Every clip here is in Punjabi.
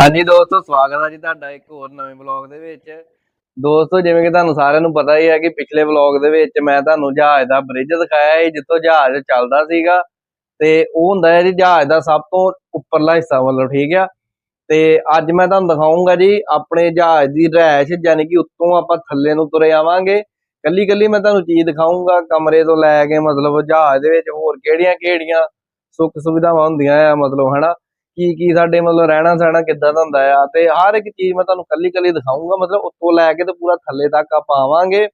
ਹਾਂਜੀ ਦੋਸਤੋ, ਸਵਾਗਤ ਹੈ ਜੀ ਤੁਹਾਡਾ ਇੱਕ ਹੋਰ ਨਵੇਂ ਵਲੌਗ ਦੇ ਵਿੱਚ। ਦੋਸਤੋ, ਜਿਵੇਂ ਕਿ ਤੁਹਾਨੂੰ ਸਾਰਿਆਂ ਨੂੰ ਪਤਾ ਹੀ ਹੈ ਕਿ ਪਿਛਲੇ ਵਲੌਗ ਦੇ ਵਿੱਚ ਮੈਂ ਤੁਹਾਨੂੰ ਜਹਾਜ਼ ਦਾ ਬ੍ਰਿਜ ਦਿਖਾਇਆ ਹੈ ਜਿੱਥੋਂ ਜਹਾਜ਼ ਚੱਲਦਾ ਸੀਗਾ। ਤੇ ਉਹ ਹੁੰਦਾ ਹੈ ਜੀ, ਜਹਾਜ਼ ਦਾ ਸਭ ਤੋਂ ਉੱਪਰਲਾ ਹਿੱਸਾ ਵੱਲੋਂ ਠੀਕ ਆ। ਤੇ ਅੱਜ ਮੈਂ ਤੁਹਾਨੂੰ ਦਿਖਾਉਂਗਾ ਜੀ, ਆਪਣੇ ਜਹਾਜ਼ ਦੀ ਰਹਿਸ਼ ਯਾਨੀ ਕਿ ਉੱਤੋਂ ਆਪਾਂ ਥੱਲੇ ਨੂੰ ਤੁਰੇ ਆਵਾਂਗੇ। ਕੱਲੀ ਕੱਲੀ ਮੈਂ ਤੁਹਾਨੂੰ ਚੀਜ਼ ਦਿਖਾਉਂਗਾ ਕਮਰੇ ਤੋਂ ਲੈ ਕੇ ਮਤਲਬ ਜਹਾਜ਼ ਦੇ ਵਿੱਚ ਹੋਰ ਕਿਹੜੀਆਂ ਕਿਹੜੀਆਂ ਸੁੱਖ ਸੁਵਿਧਾਵਾਂ ਹੁੰਦੀਆਂ ਆ, ਮਤਲਬ, ਹਨਾ? ਕੀ ਕੀ ਸਾਡੇ ਮਤਲਬ ਰਹਿਣਾ ਸਹਿਣਾ ਕਿੱਦਾਂ ਦਾ ਹੁੰਦਾ ਆ? ਤੇ ਹਰ ਇੱਕ ਚੀਜ਼ ਮੈਂ ਤੁਹਾਨੂੰ ਕੱਲੀ ਕੱਲੀ ਦਿਖਾਉਂਗਾ ਮਤਲਬ ਉੱਤੋਂ ਲੈ ਕੇ ਤੇ ਪੂਰਾ ਥੱਲੇ ਤੱਕ ਆਪਾਂ ਆਵਾਂਗੇ।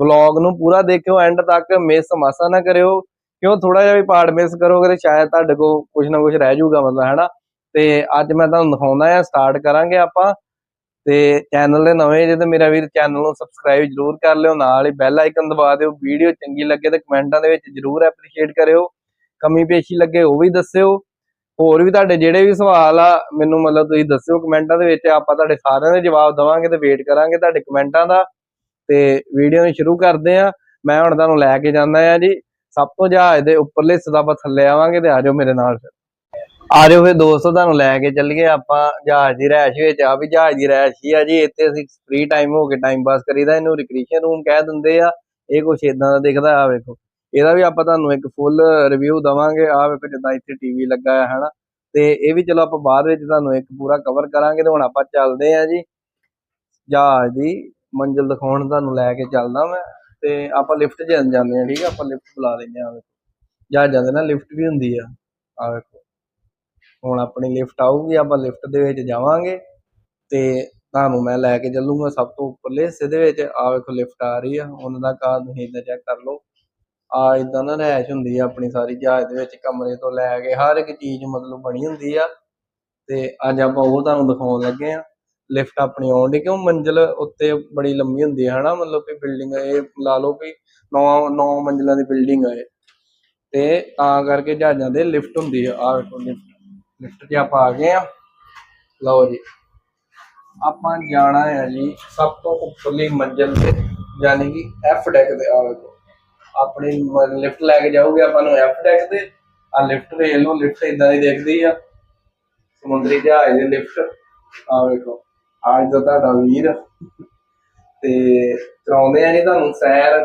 ਵਲੌਗ ਨੂੰ ਪੂਰਾ ਦੇਖਿਓ ਐਂਡ ਤੱਕ ਮਿਸ ਮਾਸਾ ਨਾ ਕਰਿਓ। ਕਿਉਂ ਥੋੜਾ ਜਿਹਾ ਵੀ ਪਾਰਟ ਮਿਸ ਕਰੋਗੇ ਤੇ ਸ਼ਾਇਦ ਤੁਹਾਡੇ ਕੋਲ ਕੁਝ ਨਾ ਕੁਝ ਰਹਿ ਜਾਊਗਾ ਮਤਲਬ, ਹੈਨਾ? ਤੇ ਅੱਜ ਮੈਂ ਤੁਹਾਨੂੰ ਦਿਖਾਉਂਦਾ ਆ ਸਟਾਰਟ ਕਰਾਂਗੇ ਆਪਾਂ। ਤੇ ਚੈਨਲ ਦੇ ਨਵੇਂ ਜੇ ਤੇ ਮੇਰਾ ਵੀਰ ਚੈਨਲ ਨੂੰ ਸਬਸਕ੍ਰਾਈਬ ਜਰੂਰ ਕਰ ਲਿਓ, ਨਾਲ ਹੀ ਬੈਲ ਆਈਕਨ ਦਬਾ ਦਿਓ। ਵੀਡੀਓ ਚੰਗੀ ਲੱਗੇ ਤੇ ਕਮੈਂਟਾਂ ਦੇ ਵਿੱਚ ਜਰੂਰ ਐਪਰੀਸ਼ੀਏਟ ਕਰਿਓ। ਕਮੀ ਪੇਸ਼ੀ ਲੱਗੇ ਉਹ ਵੀ ਦੱਸਿਓ। ਹੋਰ ਵੀ ਤੁਹਾਡੇ ਜਿਹੜੇ ਵੀ ਸਵਾਲ ਆ, ਮੈਨੂੰ ਮਤਲਬ ਤੁਸੀਂ ਦੱਸਿਓ ਕਮੈਂਟਾਂ ਦੇ ਵਿੱਚ, ਆਪਾਂ ਤੁਹਾਡੇ ਸਾਰਿਆਂ ਦੇ ਜਵਾਬ ਦਵਾਂਗੇ ਤੇ ਵੇਟ ਕਰਾਂਗੇ ਤੁਹਾਡੇ ਕਮੈਂਟਾਂ ਦਾ। ਤੇ ਵੀਡੀਓ ਨੂੰ ਸ਼ੁਰੂ ਕਰਦੇ ਆ ਮੈਂ ਹੁਣ ਤੁਹਾਨੂੰ ਲੈ ਕੇ ਜਾਂਦਾ ਆ ਜੀ। ਸਭ ਤੋਂ ਜਹਾਜ਼ ਦੇ ਉੱਪਰਲੇ ਹਿੱਸੇ ਦਾ ਆਪਾਂ ਥੱਲੇ ਆਵਾਂਗੇ ਤੇ ਆ ਜਾਓ ਮੇਰੇ ਨਾਲ ਫਿਰ। ਆ ਜਾਓ ਫਿਰ ਦੋਸਤੋ, ਤੁਹਾਨੂੰ ਲੈ ਕੇ ਚੱਲੀਏ ਆਪਾਂ ਜਹਾਜ਼ ਦੀ ਰੈਸ਼ ਵਿੱਚ। ਆ ਵੀ ਜਹਾਜ਼ ਦੀ ਰੈਸ਼ ਹੀ ਆ ਜੀ। ਇੱਥੇ ਅਸੀਂ ਫ੍ਰੀ ਟਾਈਮ ਹੋ ਕੇ ਟਾਈਮ ਪਾਸ ਕਰੀਦਾ। ਇਹਨੂੰ ਰਿਕ੍ਰੀਏਸ਼ਨ ਰੂਮ ਕਹਿ ਦਿੰਦੇ ਆ। ਇਹ ਕੁਛ ਇਦਾਂ ਦਾ ਦਿਖਦਾ ਆ, ਵੇਖੋ। ਇਹਦਾ ਵੀ ਆਪਾਂ ਤੁਹਾਨੂੰ ਇੱਕ ਫੁੱਲ ਰਿਵਿਊ ਦਵਾਂਗੇ। ਆ ਵੇਖੋ ਜਿੱਦਾਂ ਇੱਥੇ ਟੀਵੀ ਲੱਗਾ ਹੈ, ਹਨਾ। ਤੇ ਇਹ ਵੀ ਚਲੋ ਆਪਾਂ ਬਾਅਦ ਵਿੱਚ ਤੁਹਾਨੂੰ ਇੱਕ ਪੂਰਾ ਕਵਰ ਕਰਾਂਗੇ ਤੇ ਹੁਣ ਆਪਾਂ ਚੱਲਦੇ ਆ ਜੀ। ਜਹਾਜ਼ ਦੀ ਮੰਜ਼ਿਲ ਦਿਖਾਉਣ ਤੁਹਾਨੂੰ ਲੈ ਕੇ ਚੱਲਦਾ ਮੈਂ। ਤੇ ਆਪਾਂ ਲਿਫਟ 'ਚ ਜਾਂਦੇ ਆ ਠੀਕ ਆ? ਆਪਾਂ ਲਿਫਟ ਬੁਲਾ ਲੈਂਦੇ ਆ ਵੇਖੋ। ਜਾਂਦੇ ਨਾ ਲਿਫਟ ਵੀ ਹੁੰਦੀ ਆ। ਆ ਵੇਖੋ। ਹੁਣ ਆਪਣੀ ਲਿਫਟ ਆਊਗੀ, ਆਪਾਂ ਲਿਫਟ ਦੇ ਵਿੱਚ ਜਾਵਾਂਗੇ। ਤੇ ਤੁਹਾਨੂੰ ਮੈਂ ਲੈ ਕੇ ਚੱਲੂਗਾ ਸਭ ਤੋਂ ਉੱਪਰਲੇ ਹਿੱਸੇ ਦੇ ਵਿੱਚ। ਆ ਵੇਖੋ ਲਿਫਟ ਆ ਰਹੀ ਆ। ਉਹਨਾਂ ਦਾ ਕਾਰ ਤੁਸੀਂ ਇੱਦਾਂ ਚੈੱਕ ਕਰ ਲਓ। ਆ ਏਦਾਂ ਨਾ ਰਿਹਾਇਸ਼ ਹੁੰਦੀ ਹੈ ਆਪਣੀ ਸਾਰੀ ਜਹਾਜ਼ ਦੇ ਵਿੱਚ ਕਮਰੇ ਤੋਂ ਲੈ ਕੇ ਹਰ ਇੱਕ ਚੀਜ਼ ਮਤਲਬ ਬਣੀ ਹੁੰਦੀ ਆ। ਤੇ ਅੱਜ ਆਪਾਂ ਉਹ ਤੁਹਾਨੂੰ ਦਿਖਾਉਣ ਲੱਗੇ ਆ। ਲਿਫਟ ਆਪਣੀ ਆਉਣ ਦੀ ਕਿਉਂ ਮੰਜ਼ਿਲ ਉੱਤੇ ਬੜੀ ਲੰਮੀ ਹੁੰਦੀ ਹੈ ਹਨਾ? ਮਤਲਬ ਕਿ ਬਿਲਡਿੰਗ ਇਹ ਲਾ ਲਓ ਵੀ 9 9 ਮੰਜ਼ਿਲਾਂ ਦੀ ਬਿਲਡਿੰਗ ਹੈ ਤੇ ਤਾਂ ਕਰਕੇ ਜਹਾਜ਼ਾਂ ਦੇ ਲਿਫਟ ਹੁੰਦੀ ਹੈ ਆ ਵੇਖੋ ਲਿਫਟ। ਲਿਫਟ ਤੇ ਆਪਾਂ ਆ ਗਏ ਆ। ਲਓ ਜੀ। ਆਪਾਂ ਜਾਣਾ ਹੈ ਜੀ ਸਭ ਤੋਂ ਉੱਪਰਲੀ ਮੰਜ਼ਿਲ ਤੇ, ਯਾਨੀ ਕਿ ਐਫ ਡੈਕ ਦੇ ਆ ਵੇਖੋ। ਆਪਣੀ ਲਿਫਟ ਲੈ ਕੇ ਜਾਊਗੇ ਆਪਾਂ ਨੂੰ ਐਫ ਡੈਕ ਤੇ। ਆ ਲਿਫਟ ਦੇ ਲੋ ਲਿਫਟ ਇਦਾਂ ਦੀ ਦਿਖਦੀ ਆ। ਸਮੁੰਦਰੀ ਜਹਾਜ਼ ਦੀ ਲਿਫਟ ਆ ਵੇਖੋ ਅੱਜ ਦਾ ਤੁਹਾਡਾ ਵੀਰ। ਤੇ ਕਰਾਉਂਦੇ ਆ ਜੀ ਤੁਹਾਨੂੰ ਸੈਰ,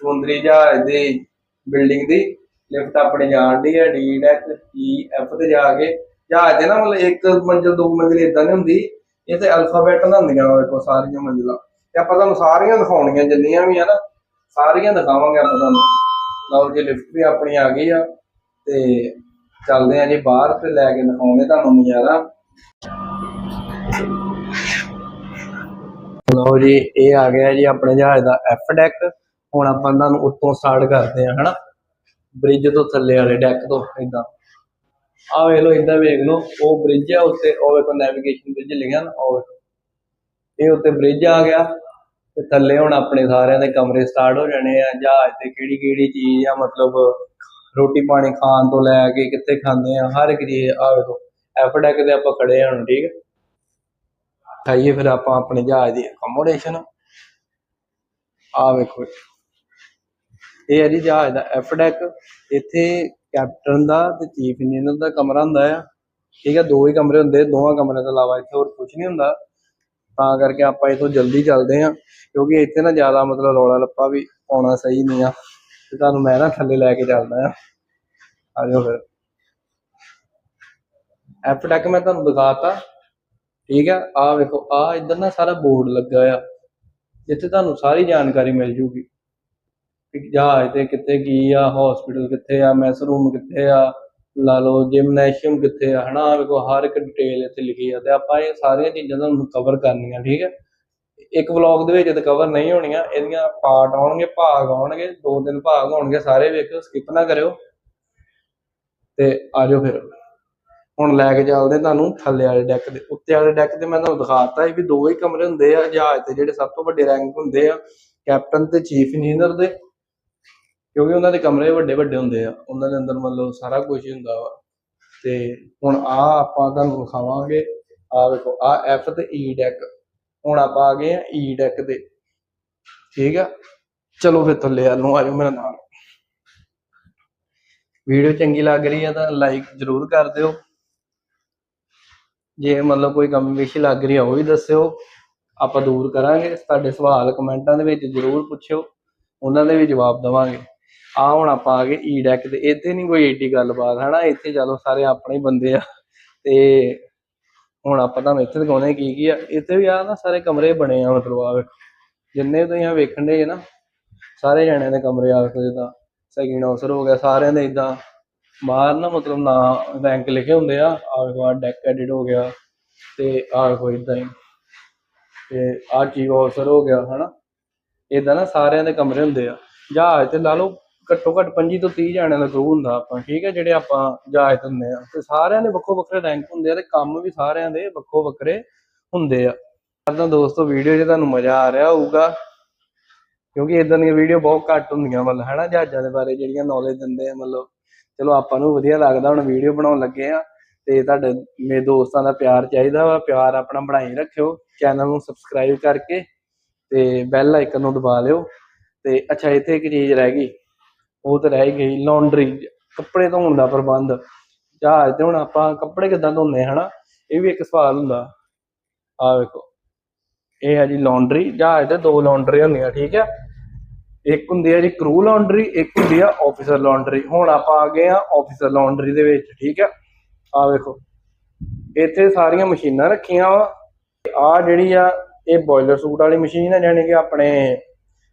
ਸਮੁੰਦਰੀ ਜਹਾਜ਼ ਦੀ ਬਿਲਡਿੰਗ ਦੀ। ਲਿਫਟ ਆਪਣੀ ਜਾਣ ਦੀ ਹੈ ਡੀ ਡੈਕ ਈ ਐਫ ਤੇ ਜਾ ਕੇ। ਜਹਾਜ਼ ਦੇ ਨਾ ਮਤਲਬ ਇੱਕ ਮੰਜ਼ਿਲ, ਦੋ ਮੰਜ਼ਿਲ ਇਦਾਂ ਨਹੀਂ ਹੁੰਦੀ। ਇਹ ਤੇ ਅਲਫਾਬੈਟ ਨਾਲ ਹੁੰਦੀਆਂ ਵੇਖੋ ਸਾਰੀਆਂ ਮੰਜ਼ਿਲਾਂ। ਤੇ ਆਪਾਂ ਤੁਹਾਨੂੰ ਸਾਰੀਆਂ ਦਿਖਾਉਣੀਆਂ ਜਿੰਨੀਆਂ ਵੀ ਆ ਨਾ। ਸਾਰੀਆਂ ਦਿਖਾਵਾਂਗੇ ਆਪਾਂ ਤੁਹਾਨੂੰ ਲਓ ਜੀ, ਲਿਫਟ ਵੀ ਆਪਣੀ ਆ ਗਈ ਆ ਤੇ ਚੱਲਦੇ ਆ ਜੀ ਬਾਹਰ ਤੇ ਲੈ ਕੇ ਦਿਖਾਉਂਦੇ ਤੁਹਾਨੂੰ ਨਜ਼ਾਰਾ। ਲਓ ਜੀ, ਇਹ ਆ ਗਿਆ ਜੀ ਆਪਣੇ ਜਹਾਜ਼ ਦਾ ਐਫ ਡੈਕ ਹੁਣ ਆਪਾਂ ਤੁਹਾਨੂੰ ਉੱਤੋਂ ਸਟਾਰਟ ਕਰਦੇ ਆ, ਹਨਾ? ਬ੍ਰਿਜ ਤੋਂ ਥੱਲੇ ਵਾਲੇ ਡੈਕ ਤੋਂ ਇਦਾਂ ਆ ਵੇਖ ਲਓ ਇਦਾਂ ਵੇਖ ਲਓ, ਉਹ ਬ੍ਰਿਜ ਆ ਉੱਤੇ, ਉਹ ਵੇਖੋ ਨੈਵੀਗੇਸ਼ਨ ਬ੍ਰਿਜ ਲਿਖਿਆ ਨਾ, ਉਹ ਵੇਖੋ। ਇਹ ਉੱਤੇ ਬ੍ਰਿਜ ਆ ਗਿਆ। ਤੇ ਥੱਲੇ ਹੁਣ ਆਪਣੇ ਸਾਰਿਆਂ ਦੇ ਕਮਰੇ ਸਟਾਰਟ ਹੋ ਜਾਣੇ ਆ, ਜਹਾਜ਼ ਤੇ ਕਿਹੜੀ ਕਿਹੜੀ ਚੀਜ਼ ਆ, ਮਤਲਬ ਰੋਟੀ ਪਾਣੀ ਖਾਣ ਤੋਂ ਲੈ ਕੇ ਕਿੱਥੇ ਖਾਂਦੇ ਆ, ਹਰ ਇੱਕ ਚੀਜ਼ ਆ ਵੇਖੋ। ਐਫ ਤੇ ਆਪਾਂ ਖੜੇ ਹਾਂ ਹੁਣ, ਠੀਕ ਹੈ ਆਈਏ ਫਿਰ ਆਪਾਂ ਆਪਣੇ ਜਹਾਜ਼ ਦੀ ਅਕੋਮੋਡੇਸ਼ਨ ਆ ਵੇਖੋ ਇਹ ਹੈ ਜੀ ਜਹਾਜ਼ ਦਾ ਐਫ ਇੱਥੇ ਕੈਪਟਨ ਦਾ ਤੇ ਚੀਫ ਇੰਜੀਨੀਅਰ ਦਾ ਕਮਰਾ ਹੁੰਦਾ ਆ। ਠੀਕ ਹੈ ਦੋ ਹੀ ਕਮਰੇ ਹੁੰਦੇ, ਦੋਵਾਂ ਕਮਰਿਆਂ ਤੋਂ ਇਲਾਵਾ ਇੱਥੇ ਹੋਰ ਕੁਝ ਨਹੀਂ ਹੁੰਦਾ। ਤਾਂ ਕਰਕੇ ਆਪਾਂ ਇਥੋਂ ਜਲਦੀ ਚੱਲਦੇ ਹਾਂ, ਕਿਉਂਕਿ ਇੱਥੇ ਨਾ ਜ਼ਿਆਦਾ ਮਤਲਬ ਰੌਲਾ ਲੱਪਾ ਵੀ ਪਾਉਣਾ ਸਹੀ ਨਹੀਂ ਆ। ਤੇ ਤੁਹਾਨੂੰ ਮੈਂ ਨਾ ਥੱਲੇ ਲੈ ਕੇ ਚੱਲਦਾ ਆ ਆ ਜਾਓ ਫਿਰ। ਐਫ ਡੈਕ ਮੈਂ ਤੁਹਾਨੂੰ ਦਿਖਾਤਾ। ਠੀਕ ਆ? ਆ ਵੇਖੋ, ਆ ਇਧਰ ਨਾ ਸਾਰਾ ਬੋਰਡ ਲੱਗਾ ਆ। ਜਿੱਥੇ ਤੁਹਾਨੂੰ ਸਾਰੀ ਜਾਣਕਾਰੀ ਮਿਲ ਜੂਗੀ। ਕਿ ਜਹਾਜ਼ ਤੇ ਕਿੱਥੇ ਕੀ ਆ ਹਸਪੀਟਲ ਕਿੱਥੇ ਆ ਮੈਸ ਰੂਮ ਕਿੱਥੇ ਆ। ਲਾ ਲਓ ਜਿਮਨੈਸ਼ੀਅਮ ਕਿੱਥੇ ਆ, ਹਨਾ ਵੇਖੋ ਹਰ ਇੱਕ ਡਿਟੇਲ ਇੱਥੇ ਲਿਖੀ ਆ ਤੇ ਆਪਾਂ ਇਹ ਸਾਰੀਆਂ ਚੀਜ਼ਾਂ ਤੁਹਾਨੂੰ ਕਵਰ ਕਰਨੀਆਂ, ਠੀਕ ਹੈ ਇੱਕ ਵਲੌਗ ਦੇ ਵਿੱਚ ਤੇ ਕਵਰ ਨਹੀਂ ਹੋਣੀਆਂ, ਇਹਦੀਆਂ ਪਾਰਟ ਆਉਣਗੇ, ਭਾਗ ਆਉਣਗੇ, ਦੋ ਤਿੰਨ ਭਾਗ ਹੋਣਗੇ, ਸਾਰੇ ਵੇਖਿਓ ਸਕਿਪ ਨਾ ਕਰਿਓ। ਤੇ ਆਜੋ ਫਿਰ। ਹੁਣ ਲੈ ਕੇ ਚੱਲਦੇ ਤੁਹਾਨੂੰ ਥੱਲੇ ਵਾਲੇ ਡੈਕ ਦੇ, ਉੱਤੇ ਵਾਲੇ ਡੈਕ ਤੇ ਮੈਂ ਤੁਹਾਨੂੰ ਦਿਖਾਤਾ ਸੀ ਵੀ ਦੋ ਹੀ ਕਮਰੇ ਹੁੰਦੇ ਆ, ਜਹਾਜ਼ ਤੇ ਜਿਹੜੇ ਸਭ ਤੋਂ ਵੱਡੇ ਰੈਂਕ ਹੁੰਦੇ ਆ ਕੈਪਟਨ ਤੇ ਚੀਫ ਇੰਜੀਨੀਅਰ ਦੇ। ਕਿਉਂਕਿ ਉਹਨਾਂ ਦੇ ਕਮਰੇ ਵੱਡੇ ਵੱਡੇ ਹੁੰਦੇ ਆ, ਉਹਨਾਂ ਦੇ ਅੰਦਰ ਮਤਲਬ ਸਾਰਾ ਕੁਝ ਹੀ ਹੁੰਦਾ ਵਾ। ਤੇ ਹੁਣ ਆ ਆਪਾਂ ਤੁਹਾਨੂੰ ਵਿਖਾਵਾਂਗੇ ਆ ਵੇਖੋ ਆ ਐਫ ਤੇ e ਈ ਡੈਕ ਹੁਣ ਆਪਾਂ ਆ ਗਏ ਆ e ਈ ਡੈਕ ਤੇ। ਠੀਕ ਆ? ਚਲੋ ਫਿਰ ਥੱਲੇ ਵੱਲ ਨੂੰ ਆ ਜਾਓ ਮੇਰੇ ਨਾਲ। ਵੀਡੀਓ ਚੰਗੀ ਲੱਗ ਰਹੀ ਹੈ ਤਾਂ ਲਾਈਕ ਜ਼ਰੂਰ ਕਰ ਦਿਓ। ਜੇ ਮਤਲਬ ਕੋਈ ਕਮੀ ਪੇਸ਼ੀ ਲੱਗ ਰਹੀ ਹੈ ਉਹ ਵੀ ਦੱਸਿਓ। ਆਪਾਂ ਦੂਰ ਕਰਾਂਗੇ। ਤੁਹਾਡੇ ਸਵਾਲ ਕਮੈਂਟਾਂ ਦੇ ਵਿੱਚ ਜ਼ਰੂਰ ਪੁੱਛਿਓ। ਉਹਨਾਂ ਦੇ ਵੀ ਜਵਾਬ ਦਵਾਂਗੇ। ਆ ਹੁਣ ਆਪਾਂ ਆ ਗਏ ਈ ਡੈਕ ਤੇ, ਇੱਥੇ ਨਹੀਂ ਕੋਈ ਏਡੀ ਗੱਲਬਾਤ, ਹਨਾ? ਇੱਥੇ ਚਲੋ ਸਾਰੇ ਆਪਣੇ ਬੰਦੇ ਆ। ਤੇ ਹੁਣ ਆਪਾਂ ਤੁਹਾਨੂੰ ਇੱਥੇ ਦਿਖਾਉਣੇ ਕੀ ਕੀ ਆ। ਇੱਥੇ ਵੀ ਆ ਨਾ ਸਾਰੇ ਕਮਰੇ ਬਣੇ ਆ, ਮਤਲਬ ਆ ਜਿੰਨੇ ਤੁਸੀਂ ਆ ਵੇਖਣ ਦੇ ਨਾ, ਸਾਰੇ ਜਣਿਆਂ ਦੇ ਕਮਰੇ ਆ ਵੇਖੋ, ਜਿੱਦਾਂ ਸੈਕਿੰਡ ਹਾਊਸਰ ਹੋ ਗਿਆ, ਸਾਰਿਆਂ ਦੇ ਇਦਾਂ। ਬਾਹਰ ਨਾ ਮਤਲਬ ਨਾਂ ਰੈਂਕ ਲਿਖੇ ਹੁੰਦੇ ਆ। ਆ ਵੇਖੋ ਡੈਕ ਐਡਿਟ ਹੋ ਗਿਆ, ਤੇ ਆ ਵੇਖੋ ਇਦਾਂ ਹੀ। ਤੇ ਆ ਚੀਫ ਹਾਊਸਰ ਹੋ ਗਿਆ, ਹਨਾ? ਇਦਾਂ ਨਾ ਸਾਰਿਆਂ ਦੇ ਕਮਰੇ ਹੁੰਦੇ ਆ। ਜਹਾਜ਼ ਤੇ ਲਾ ਲਓ ਘੱਟੋ ਘੱਟ 25 ਤੋਂ 30 ਜਾਣਿਆਂ ਦਾ ਕਰੂ ਹੁੰਦਾ ਆਪਾਂ, ਠੀਕ ਹੈ, ਜਿਹੜੇ ਆਪਾਂ ਜਹਾਜ਼ ਹੁੰਦੇ ਆ। ਤੇ ਸਾਰਿਆਂ ਦੇ ਵੱਖੋ ਵੱਖਰੇ ਰੈਂਕ ਹੁੰਦੇ ਆ ਤੇ ਕੰਮ ਵੀ ਸਾਰਿਆਂ ਦੇ ਵੱਖੋ ਵੱਖਰੇ ਹੁੰਦੇ ਆ। ਕਰਦਾ ਦੋਸਤੋ ਵੀਡੀਓ 'ਚ ਤੁਹਾਨੂੰ ਮਜ਼ਾ ਆ ਰਿਹਾ ਹੋਊਗਾ, ਕਿਉਂਕਿ ਇਦਾਂ ਦੀਆਂ ਵੀਡੀਓ ਬਹੁਤ ਘੱਟ ਹੁੰਦੀਆਂ ਮਤਲਬ, ਹੈਨਾ, ਜਹਾਜ਼ਾਂ ਦੇ ਬਾਰੇ ਜਿਹੜੀਆਂ ਨੌਲੇਜ ਦਿੰਦੇ ਆ ਮਤਲਬ। ਚਲੋ ਆਪਾਂ ਨੂੰ ਵਧੀਆ ਲੱਗਦਾ ਹੁਣ ਵੀਡੀਓ ਬਣਾਉਣ ਲੱਗੇ ਆ, ਤੇ ਤੁਹਾਡੇ, ਮੇਰੇ ਦੋਸਤਾਂ ਦਾ ਪਿਆਰ ਚਾਹੀਦਾ ਵਾ, ਪਿਆਰ ਆਪਣਾ ਬਣਾਈ ਰੱਖਿਓ ਚੈਨਲ ਨੂੰ ਸਬਸਕ੍ਰਾਈਬ ਕਰਕੇ ਤੇ ਬੈਲ ਆਈਕਨ ਨੂੰ ਦਬਾ ਲਿਓ। ਤੇ ਅੱਛਾ, ਇੱਥੇ ਇੱਕ ਚੀਜ਼ ਰਹਿ ਗਈ। ਉਹ ਤਾਂ ਰਹਿ ਗਈ ਲਾਂਡਰੀ ਕੱਪੜੇ ਧੋਣ ਦਾ ਪ੍ਰਬੰਧ, ਜਹਾਜ਼ ਤੇ ਹੁਣ ਆਪਾਂ ਕੱਪੜੇ ਕਿੱਦਾਂ ਧੋਨੇ ਹਾਂ ਹਨਾ? ਇਹ ਵੀ ਇੱਕ ਸਵਾਲ ਹੁੰਦਾ। ਆ ਵੇਖੋ, ਇਹ ਹੈ ਜੀ ਲਾਂਡਰੀ ਜਹਾਜ਼ ਤੇ ਦੋ ਲਾਂਡਰੀ ਹੁੰਦੀਆਂ, ਠੀਕ ਹੈ? ਇੱਕ ਹੁੰਦੀ ਹੈ ਜੀ ਕਰੂ ਲਾਂਡਰੀ ਇੱਕ ਹੁੰਦੀ ਆ ਆਫੀਸਰ ਲਾਂਡਰੀ ਹੁਣ ਆਪਾਂ ਆ ਗਏ ਆ ਆਫੀਸਰ ਲਾਂਡਰੀ ਦੇ ਵਿੱਚ, ਠੀਕ ਹੈ? ਆ ਵੇਖੋ, ਇੱਥੇ ਸਾਰੀਆਂ ਮਸ਼ੀਨਾਂ ਰੱਖੀਆਂ ਵਾ। ਆ ਜਿਹੜੀ ਆ, ਇਹ ਬੋਇਲਰ ਸੂਟ ਵਾਲੀ ਮਸ਼ੀਨ ਹੈ ਯਾਨੀ ਕਿ ਆਪਣੇ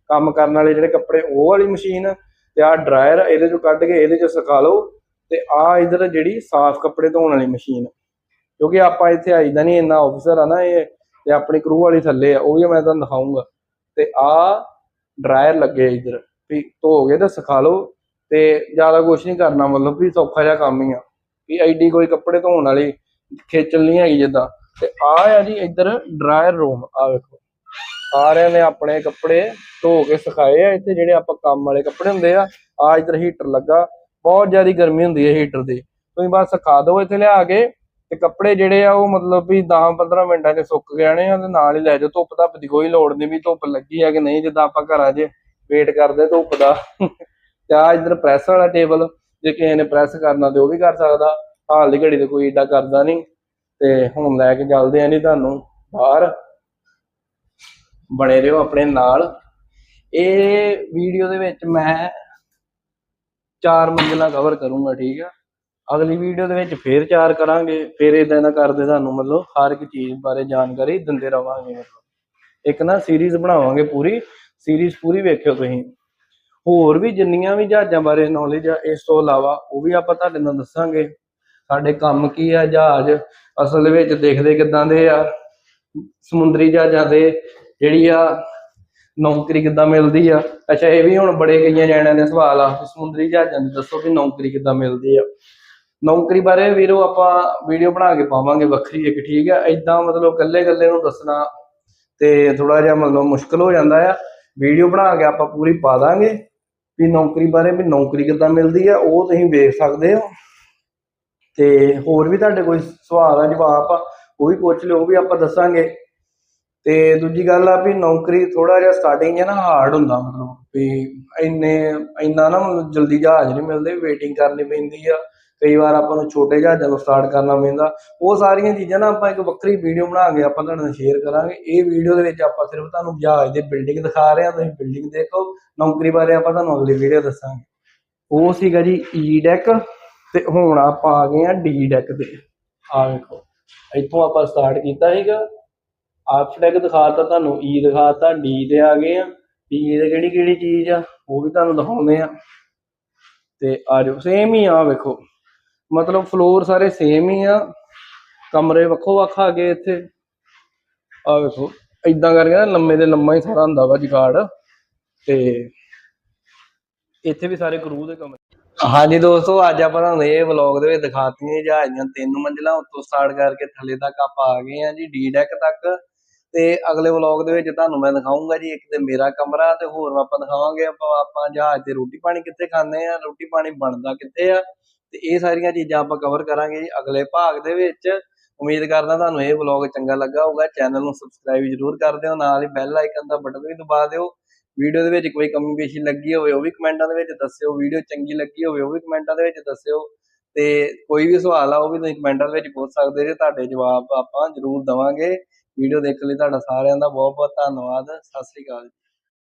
ਕੰਮ ਕਰਨ ਵਾਲੇ ਜਿਹੜੇ ਕੱਪੜੇ, ਉਹ ਵਾਲੀ ਮਸ਼ੀਨ। ਤੇ ਆ ਡਰਾਇਰ ਇਹਦੇ ਚੋਂ ਕੱਢ ਕੇ ਇਹਦੇ ਚ ਸੁਕਾ ਲਓ ਤੇ ਆ ਇਧਰ ਜਿਹੜੀ ਸਾਫ਼ ਕੱਪੜੇ ਧੋਣ ਵਾਲੀ ਮਸ਼ੀਨ ਕਿਉਂਕਿ ਆਪਾਂ ਇੱਥੇ ਆਈਦਾ ਨਹੀਂ, ਇੰਨਾ ਆਫੀਸਰ ਆ ਨਾ ਇਹ ਤੇ ਆਪਣੀ ਕਰੂ ਵਾਲੀ ਥੱਲੇ ਆ, ਉਹ ਵੀ ਮੈਂ ਤੁਹਾਨੂੰ ਦਿਖਾਉਂਗਾ ਤੇ ਆ ਡਰਾਇਰ ਲੱਗੇ ਇਧਰ, ਵੀ ਧੋ ਕੇ ਤੇ ਸੁਕਾ ਲਓ ਤੇ ਜ਼ਿਆਦਾ ਕੁਝ ਨਹੀਂ ਕਰਨਾ, ਮਤਲਬ ਵੀ ਸੌਖਾ ਜਿਹਾ ਕੰਮ ਹੀ ਆ। ਵੀ ਐਡੀ ਕੋਈ ਕੱਪੜੇ ਧੋਣ ਵਾਲੀ ਖੇਚਲ ਨਹੀਂ ਹੈਗੀ ਜਿੱਦਾਂ। ਤੇ ਆ ਆ ਜੀ ਇੱਧਰ ਡਰਾਇਰ ਰੂਮ ਆ ਵੇਖੋ। ਸਾਰਿਆਂ ਨੇ ਆਪਣੇ ਕੱਪੜੇ ਧੋ ਕੇ ਸੁਕਾਏ ਆ ਇੱਥੇ ਜਿਹੜੇ ਆਪਾਂ ਕੰਮ ਵਾਲੇ ਕੱਪੜੇ ਹੁੰਦੇ ਆ ਆ ਇੱਧਰ ਹੀਟਰ ਲੱਗਾ, ਬਹੁਤ ਜ਼ਿਆਦਾ ਗਰਮੀ ਹੁੰਦੀ ਹੈ ਹੀਟਰ ਦੀ। ਤੁਸੀਂ ਬਸ ਸੁਕਾ ਦਿਓ ਇੱਥੇ ਲਿਆ ਕੇ ਤੇ ਕੱਪੜੇ ਜਿਹੜੇ ਆ ਉਹ ਮਤਲਬ ਵੀ 10-15 ਮਿੰਟਾਂ 'ਚ ਸੁੱਕ ਜਾਣੇ ਆ ਤੇ ਨਾਲ ਹੀ ਲੈ ਜਾਓ, ਧੁੱਪ ਧੱਪ ਦੀ ਕੋਈ ਲੋੜ ਨਹੀਂ ਵੀ ਧੁੱਪ ਲੱਗੀ ਆ ਕਿ ਨਹੀਂ, ਜਿੱਦਾਂ ਆਪਾਂ ਘਰਾਂ 'ਚ ਵੇਟ ਕਰਦੇ ਧੁੱਪ ਦਾ। ਤੇ ਆ ਇੱਧਰ ਪ੍ਰੈਸ ਵਾਲਾ ਟੇਬਲ ਜੇ ਕਿਸੇ ਨੇ ਪ੍ਰੈਸ ਕਰਨਾ ਤੇ ਉਹ ਵੀ ਕਰ ਸਕਦਾ, ਹਾਲ ਦੀ ਘੜੀ ਤੇ ਕੋਈ ਏਡਾ ਕਰਦਾ ਨਹੀਂ ਤੇ ਹੁਣ ਲੈ ਕੇ ਚੱਲਦੇ ਆ ਨਹੀਂ ਤੁਹਾਨੂੰ ਬਾਹਰ। ਬਣੇ ਰਹੋ ਆਪਣੇ ਨਾਲ। ਇਹ ਵੀਡੀਓ ਦੇ ਵਿੱਚ ਮੈਂ ਚਾਰ ਮੰਜ਼ਿਲਾਂ ਕਵਰ ਕਰੂੰਗਾ, ਠੀਕ ਆ? ਅਗਲੀ ਵੀਡੀਓ ਦੇ ਵਿੱਚ ਫੇਰ ਚਾਰ ਕਰਾਂਗੇ, ਫੇਰ ਇਦਾਂ ਦਾ ਕਰਦੇ ਤੁਹਾਨੂੰ ਮਤਲਬ ਹਰ ਇੱਕ ਚੀਜ਼ ਬਾਰੇ ਜਾਣਕਾਰੀ ਦਿੰਦੇ ਰਵਾਂਗੇ ਮਤਲਬ। ਇੱਕ ਨਾ ਸੀਰੀਜ਼ ਬਣਾਵਾਂਗੇ ਪੂਰੀ ਸੀਰੀਜ਼ ਪੂਰੀ ਵੇਖਿਓ ਤੁਸੀਂ। ਹੋਰ ਵੀ ਜਿੰਨੀਆਂ ਵੀ ਜਹਾਜ਼ਾਂ ਬਾਰੇ ਨੌਲੇਜ ਆ, ਇਸ ਤੋਂ ਇਲਾਵਾ ਉਹ ਵੀ ਆਪਾਂ ਤੁਹਾਡੇ ਨਾਲ ਦੱਸਾਂਗੇ। ਸਾਡੇ ਕੰਮ ਕੀ ਆ, ਜਹਾਜ਼ ਅਸਲ ਵਿੱਚ ਦੇਖਦੇ ਕਿਦਾਂ ਦੇ ਆ, ਸਮੁੰਦਰੀ ਜਹਾਜ਼ਾਂ ਦੇ ਜਿਹੜੀ ਆ ਨੌਕਰੀ ਕਿੱਦਾਂ ਮਿਲਦੀ ਆ। ਅੱਛਾ, ਇਹ ਵੀ ਹੁਣ ਬੜੇ ਕਈਆਂ ਜਾਣਿਆਂ ਦੇ ਸਵਾਲ ਆ। ਸਮੁੰਦਰੀ ਜਹਾਜ਼ਾਂ ਦੀ ਦੱਸੋ ਵੀ ਨੌਕਰੀ ਕਿੱਦਾਂ ਮਿਲਦੀ ਆ। ਨੌਕਰੀ ਬਾਰੇ ਵੀਰੋ ਆਪਾਂ ਵੀਡੀਓ ਬਣਾ ਕੇ ਪਾਵਾਂਗੇ ਵੱਖਰੀ ਇੱਕ, ਠੀਕ ਆ? ਐਦਾਂ ਮਤਲਬ ਕੱਲੇ ਕੱਲੇ ਨੂੰ ਦੱਸਣਾ ਤੇ ਥੋੜਾ ਜਿਹਾ ਮਤਲਬ ਮੁਸ਼ਕਲ ਹੋ ਜਾਂਦਾ ਆ। ਵੀਡੀਓ ਬਣਾ ਕੇ ਆਪਾਂ ਪੂਰੀ ਪਾ ਦਾਂਗੇ ਵੀ ਨੌਕਰੀ ਬਾਰੇ ਵੀ ਨੌਕਰੀ ਕਿੱਦਾਂ ਮਿਲਦੀ ਆ, ਉਹ ਤੁਸੀਂ ਵੇਖ ਸਕਦੇ ਹੋ। ਤੇ ਹੋਰ ਵੀ ਤੁਹਾਡੇ ਕੋਈ ਸਵਾਲ ਆ, ਜਵਾਬ ਆ, ਉਹ ਵੀ ਪੁੱਛ ਲਿਓ, ਉਹ ਵੀ ਆਪਾਂ ਦੱਸਾਂਗੇ। ਤੇ ਦੂਜੀ ਗੱਲ ਆ ਵੀ ਨੌਕਰੀ ਥੋੜਾ ਜਿਹਾ ਸਟਾਰਟਿੰਗ ਹੈ ਨਾ ਹਾਰਡ ਹੁੰਦਾ ਮਤਲਬ ਵੀ ਇੰਨੇ, ਇੰਨਾ ਨਾ ਮਤਲਬ ਜਲਦੀ ਜਹਾਜ਼ ਨਹੀਂ ਮਿਲਦੇ ਵੇਟਿੰਗ ਕਰਨੀ ਪੈਂਦੀ ਆ। ਕਈ ਵਾਰ ਆਪਾਂ ਨੂੰ ਛੋਟੇ ਜਹਾਜ਼ਾਂ ਨੂੰ ਸਟਾਰਟ ਕਰਨਾ ਪੈਂਦਾ। ਉਹ ਸਾਰੀਆਂ ਚੀਜ਼ਾਂ ਨਾ ਆਪਾਂ ਇੱਕ ਵੱਖਰੀ ਵੀਡੀਓ ਬਣਾ ਕੇ ਆਪਾਂ ਤੁਹਾਡੇ ਨਾਲ ਸ਼ੇਅਰ ਕਰਾਂਗੇ। ਇਹ ਵੀਡੀਓ ਦੇ ਵਿੱਚ ਆਪਾਂ ਸਿਰਫ ਤੁਹਾਨੂੰ ਜਹਾਜ਼ ਦੀ ਬਿਲਡਿੰਗ ਦਿਖਾ ਰਹੇ ਹਾਂ ਤੁਸੀਂ ਬਿਲਡਿੰਗ ਦੇਖੋ। ਨੌਕਰੀ ਬਾਰੇ ਆਪਾਂ ਤੁਹਾਨੂੰ ਅਗਲੀ ਵੀਡੀਓ ਦੱਸਾਂਗੇ। ਉਹ ਸੀਗਾ ਜੀ ਈ ਡੈਕ ਤੇ ਹੁਣ ਆਪਾਂ ਆ ਗਏ ਆ ਡੀ ਡੈਕ ਤੇ। ਆ ਵੇਖੋ, ਇੱਥੋਂ ਆਪਾਂ ਸਟਾਰਟ ਕੀਤਾ ਸੀਗਾ। ਆਫ ਦਿਖਾਤਾ ਤੁਹਾਨੂੰ, ਈ ਦਿਖਾਤਾ ਡੀ ਤੇ ਆ ਗਏ ਆ। ਡੀ ਦੇ ਕਿਹੜੀ ਕਿਹੜੀ ਚੀਜ਼ ਆ, ਉਹ ਵੀ ਤੁਹਾਨੂੰ ਦਿਖਾਉਂਦੇ ਆ। ਤੇ ਆ ਜਾਓ ਸੇਮ ਹੀ ਆ, ਵੇਖੋ। ਮਤਲਬ ਫਲੋਰ ਸਾਰੇ ਸੇਮ ਹੀ ਆ। ਕਮਰੇ ਵੱਖੋ ਵੱਖ ਆ ਗਏ ਇੱਥੇ। ਆ ਵੇਖੋ ਇਦਾਂ ਕਰਕੇ ਨਾ ਲੰਮੇ ਦੇ ਲੰਮਾ ਹੀ ਸਾਰਾ ਹੁੰਦਾ ਵਾ ਜਗਾੜ। ਤੇ ਇੱਥੇ ਵੀ ਸਾਰੇ ਕਰੂ ਦੇ ਕਮਰੇ। ਹਾਂਜੀ ਦੋਸਤੋ, ਅੱਜ ਆਪਾਂ ਤੁਹਾਨੂੰ ਇਹ ਵਲੌਗ ਦੇ ਵਿੱਚ ਦਿਖਾਤੀਆਂ ਜਹਾਜ਼ ਦੀਆਂ ਤਿੰਨ ਮੰਜ਼ਿਲਾਂ। ਉੱਤੋਂ ਸਟਾਰਟ ਕਰਕੇ ਥੱਲੇ ਤੱਕ ਆਪਾਂ ਆ ਗਏ ਆ ਜੀ ਡੀ ਡੈਕ ਤੱਕ। ਤੇ ਅਗਲੇ ਵਲੌਗ ਦੇ ਵਿੱਚ ਤੁਹਾਨੂੰ ਮੈਂ ਦਿਖਾਉਂਗਾ ਜੀ, ਇੱਕ ਤੇ ਮੇਰਾ ਕਮਰਾ ਤੇ ਹੋਰ ਆਪਾਂ ਦਿਖਾਵਾਂਗੇ, ਆਪਾਂ ਆਪਾਂ ਜਹਾਜ਼ ਤੇ ਰੋਟੀ ਪਾਣੀ ਕਿੱਥੇ ਖਾਂਦੇ ਆ, ਰੋਟੀ ਪਾਣੀ ਬਣਦਾ ਕਿੱਥੇ ਆ, ਤੇ ਇਹ ਸਾਰੀਆਂ ਚੀਜ਼ਾਂ ਆਪਾਂ ਕਵਰ ਕਰਾਂਗੇ ਜੀ ਅਗਲੇ ਭਾਗ ਦੇ ਵਿੱਚ। ਉਮੀਦ ਕਰਦਾ ਤੁਹਾਨੂੰ ਇਹ ਵਲੌਗ ਚੰਗਾ ਲੱਗਾ ਹੋਊਗਾ ਚੈਨਲ ਨੂੰ ਸਬਸਕ੍ਰਾਈਬ ਜ਼ਰੂਰ ਕਰ ਦਿਓ, ਨਾਲ ਹੀ ਬੈਲ ਆਈਕਨ ਦਾ ਬਟਨ ਵੀ ਦਬਾ ਦਿਓ। ਵੀਡੀਓ ਦੇ ਵਿੱਚ ਕੋਈ ਕਮੀ ਪੇਸ਼ੀ ਲੱਗੀ ਹੋਵੇ, ਉਹ ਵੀ ਕਮੈਂਟਾਂ ਦੇ ਵਿੱਚ ਦੱਸਿਓ, ਵੀਡੀਓ ਚੰਗੀ ਲੱਗੀ ਹੋਵੇ, ਉਹ ਵੀ ਕਮੈਂਟਾਂ ਦੇ ਵਿੱਚ ਦੱਸਿਓ। ਤੇ ਕੋਈ ਵੀ ਸਵਾਲ ਆ, ਉਹ ਵੀ ਤੁਸੀਂ ਕਮੈਂਟਾਂ ਦੇ ਵਿੱਚ ਪੁੱਛ ਸਕਦੇ ਜੇ, ਤੁਹਾਡੇ ਜਵਾਬ ਆਪਾਂ ਜ਼ਰੂਰ ਦਵਾਂਗੇ। ਵੀਡੀਓ ਦੇਖਣ ਲਈ ਤੁਹਾਡਾ ਸਾਰਿਆਂ ਦਾ ਬਹੁਤ ਬਹੁਤ ਧੰਨਵਾਦ। ਸਤਿ ਸ੍ਰੀ ਅਕਾਲ